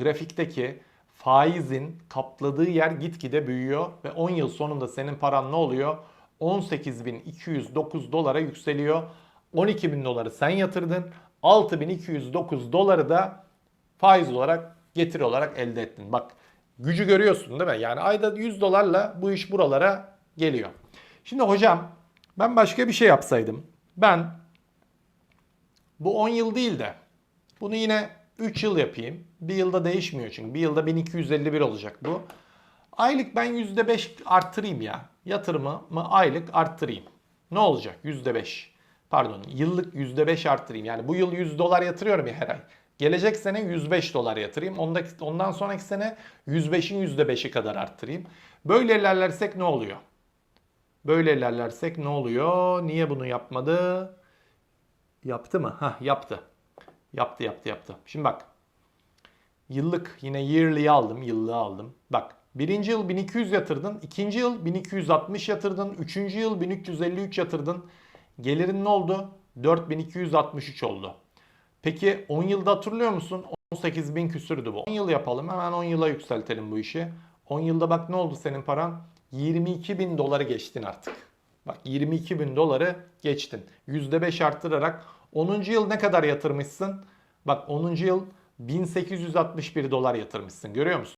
grafikteki faizin kapladığı yer gitgide büyüyor ve 10 yıl sonunda senin paran ne oluyor? 18.209 dolara yükseliyor. 12.000 doları sen yatırdın. 6.209 doları da faiz olarak getiri olarak elde ettin. Bak gücü görüyorsun değil mi? Yani ayda 100 dolarla bu iş buralara geliyor. Şimdi hocam ben başka bir şey yapsaydım. Ben bu 10 yıl değil de bunu yine 3 yıl yapayım. Bir yılda değişmiyor çünkü. Bir yılda 1251 olacak bu. Aylık ben %5 arttırayım ya. Yatırımımı aylık arttırayım. Ne olacak? %5. Pardon yıllık %5 arttırayım. Yani bu yıl 100 dolar yatırıyorum ya her ay. Gelecek sene 105 dolar yatırayım. Ondan sonraki sene 105'in %5'i kadar arttırayım. Böyle ilerlersek ne oluyor? Böyle ilerlersek ne oluyor? Niye bunu yapmadı? Yaptı mı? Hah yaptı. Yaptı yaptı yaptı. Şimdi bak. Yıllık yine yearly'yi aldım. Yıllığı aldım. Bak birinci yıl 1200 yatırdın. ikinci yıl 1260 yatırdın. Üçüncü yıl 1353 yatırdın. Gelirin ne oldu? 4263 oldu. Peki 10 yılda hatırlıyor musun? 18 bin küsürdü bu. 10 yıl yapalım. Hemen 10 yıla yükseltelim bu işi. 10 yılda bak ne oldu senin paran? 22 bin doları geçtin artık. Bak 22 bin doları geçtin. %5 arttırarak 10. yıl ne kadar yatırmışsın? Bak 10. yıl 1861 dolar yatırmışsın. Görüyor musun?